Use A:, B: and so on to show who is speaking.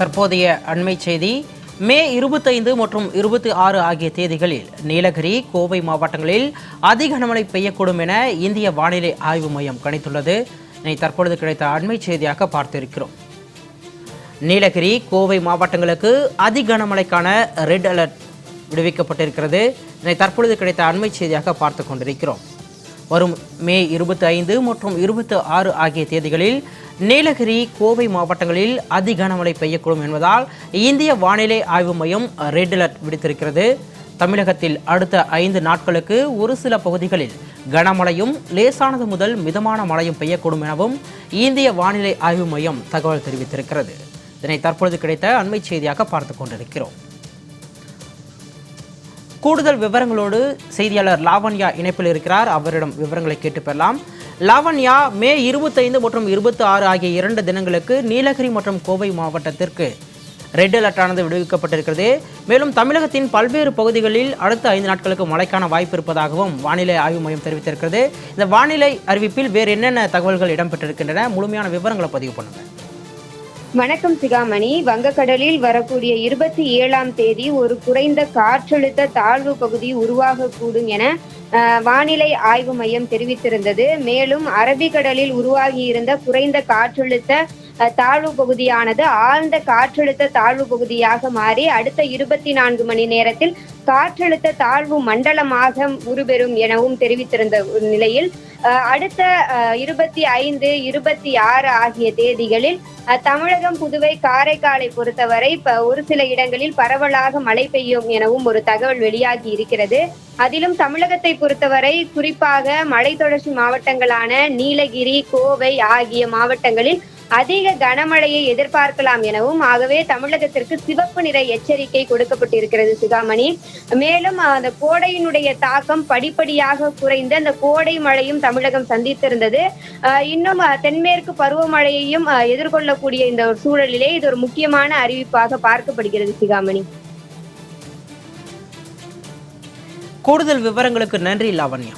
A: தற்போதைய அண்மை செய்தி மே இருபத்தைந்து மற்றும் இருபத்தி ஆறு ஆகிய தேதிகளில் நீலகிரி கோவை மாவட்டங்களில் அதிக கனமழை பெய்யக்கூடும் என இந்திய வானிலை ஆய்வு மையம் கணித்துள்ளது. இதை தற்பொழுது கிடைத்த அண்மை செய்தியாக பார்த்திருக்கிறோம். நீலகிரி கோவை மாவட்டங்களுக்கு அதி கனமழைக்கான ரெட் அலர்ட் விடுவிக்கப்பட்டிருக்கிறது. இதனை தற்பொழுது கிடைத்த அண்மை செய்தியாக பார்த்து கொண்டிருக்கிறோம். வரும் மே இருபத்தி ஐந்து மற்றும் இருபத்தி ஆறு ஆகிய தேதிகளில் நீலகிரி கோவை மாவட்டங்களில் அதி கனமழை பெய்யக்கூடும் என்பதால் இந்திய வானிலை ஆய்வு மையம் ரெட் அலர்ட் விடுத்திருக்கிறது. தமிழகத்தில் அடுத்த ஐந்து நாட்களுக்கு ஒரு சில பகுதிகளில் கனமழையும் லேசானது முதல் மிதமான மழையும் பெய்யக்கூடும் எனவும் இந்திய வானிலை ஆய்வு மையம் தகவல் தெரிவித்திருக்கிறது. இதனை தற்பொழுது கிடைத்த அண்மை செய்தியாக பார்த்து கொண்டிருக்கிறோம். கூடுதல் விவரங்களோடு செய்தியாளர் லாவண்யா இணைப்பில் இருக்கிறார். அவரிடம் விவரங்களை கேட்டு பெறலாம். லாவண்யா மே இருபத்தைந்து மற்றும் இருபத்தி ஆறு ஆகிய இரண்டு தினங்களுக்கு நீலகிரி மற்றும் கோவை மாவட்டத்திற்கு ரெட் அலர்ட்டானது விடுவிக்கப்பட்டிருக்கிறது. மேலும் தமிழகத்தின் பல்வேறு பகுதிகளில் அடுத்த ஐந்து நாட்களுக்கு மழைக்கான வாய்ப்பு இருப்பதாகவும் வானிலை ஆய்வு மையம் தெரிவித்திருக்கிறது. இந்த வானிலை அறிவிப்பில் வேறு என்னென்ன தகவல்கள் இடம்பெற்றிருக்கின்றன? முழுமையான விவரங்களை பதிவு பண்ணுங்கள்.
B: வணக்கம் சிகாமணி. வங்கக்கடலில் வரக்கூடிய இருபத்தி ஏழாம் தேதி ஒரு குறைந்த காற்றழுத்த தாழ்வு பகுதி உருவாகக்கூடும் என அஹ், வானிலை ஆய்வு மையம் தெரிவித்திருந்தது. மேலும் அரபிக்கடலில் உருவாகியிருந்த குறைந்த காற்றழுத்த தாழ்வு பகுதியானது ஆழ்ந்த காற்றழுத்த தாழ்வு பகுதியாக மாறி அடுத்த இருபத்தி நான்கு மணி நேரத்தில் காற்றழுத்த தாழ்வு மண்டலமாக உருபெறும் எனவும் தெரிவித்திருந்த ஒரு நிலையில் அடுத்த இருபத்தி ஐந்து இருபத்தி ஆறு ஆகிய தேதிகளில் தமிழகம் புதுவை காரைக்காலை பொறுத்தவரை ஒரு சில இடங்களில் பரவலாக மழை பெய்யும் எனவும் ஒரு தகவல் வெளியாகி இருக்கிறது. அதிலும் தமிழகத்தை பொறுத்தவரை குறிப்பாக மலை தொடர்ச்சி மாவட்டங்களான நீலகிரி கோவை ஆகிய மாவட்டங்களில் அதிக கனமழையை எதிர்பார்க்கலாம் எனவும் ஆகவே தமிழகத்திற்கு சிவப்பு நிற எச்சரிக்கை கொடுக்கப்பட்டிருக்கிறது சிகாமணி. மேலும் அந்த கோடையினுடைய தாக்கம் படிப்படியாக குறைந்து அந்த கோடை மழையும் தமிழகம் சந்தித்திருந்தது. இன்னும் தென்மேற்கு பருவமழையையும் அஹ், எதிர்கொள்ளக்கூடிய இந்த ஒரு சூழலிலே இது ஒரு முக்கியமான அறிவிப்பாக பார்க்கப்படுகிறது சிகாமணி.
A: கூடுதல் விவரங்களுக்கு நன்றி லாவண்யா.